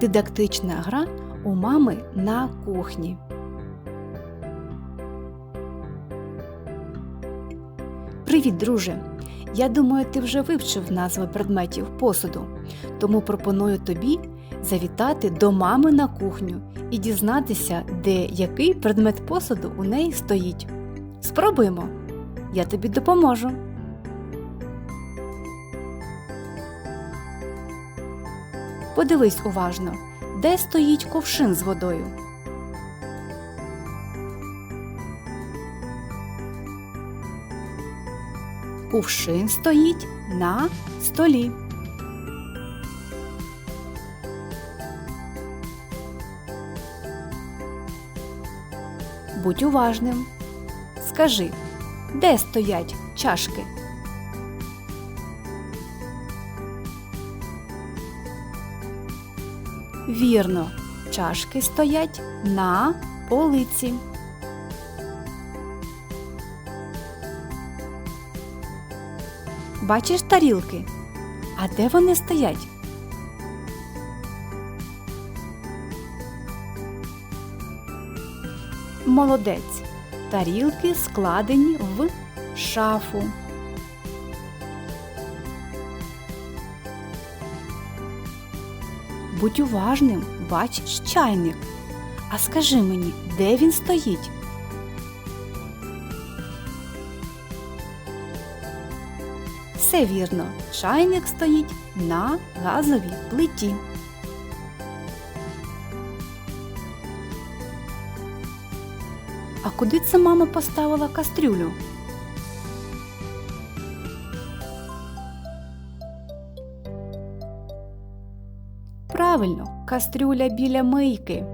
Дидактична гра у мами на кухні. Привіт, друже! Я думаю, ти вже вивчив назви предметів посуду, тому пропоную тобі завітати до мами на кухню і дізнатися, де який предмет посуду у неї стоїть. Спробуємо! Я тобі допоможу. Подивись уважно, де стоїть ковшин з водою. Кувшин стоїть на столі. Будь уважним. Скажи, де стоять чашки? Вірно, чашки стоять на полиці. Бачиш тарілки? А де вони стоять? Молодець. Тарілки складені в шафу. Будь уважним, бачиш чайник. А скажи мені, де він стоїть? Все вірно, чайник стоїть на газовій плиті. А куди це мама поставила кастрюлю? Правильно, кастрюля біля мийки.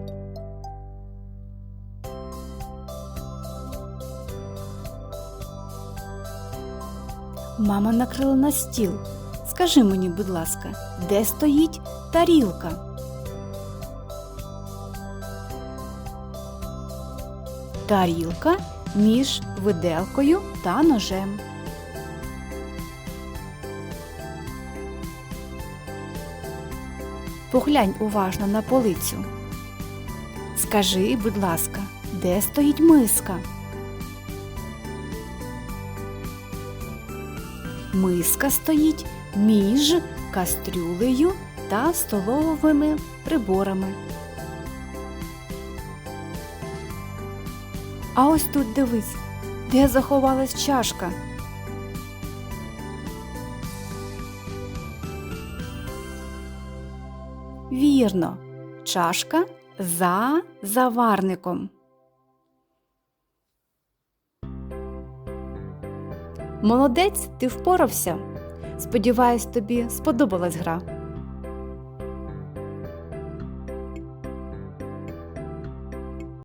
Мама накрила на стіл. Скажи мені, будь ласка, де стоїть тарілка? Тарілка між виделкою та ножем. Поглянь уважно на полицю. Скажи, будь ласка, де стоїть миска? Миска стоїть між кастрюлею та столовими приборами. А ось тут дивись, де заховалась чашка. Вірно, чашка за заварником. Молодець, ти впорався. Сподіваюсь, тобі сподобалась гра.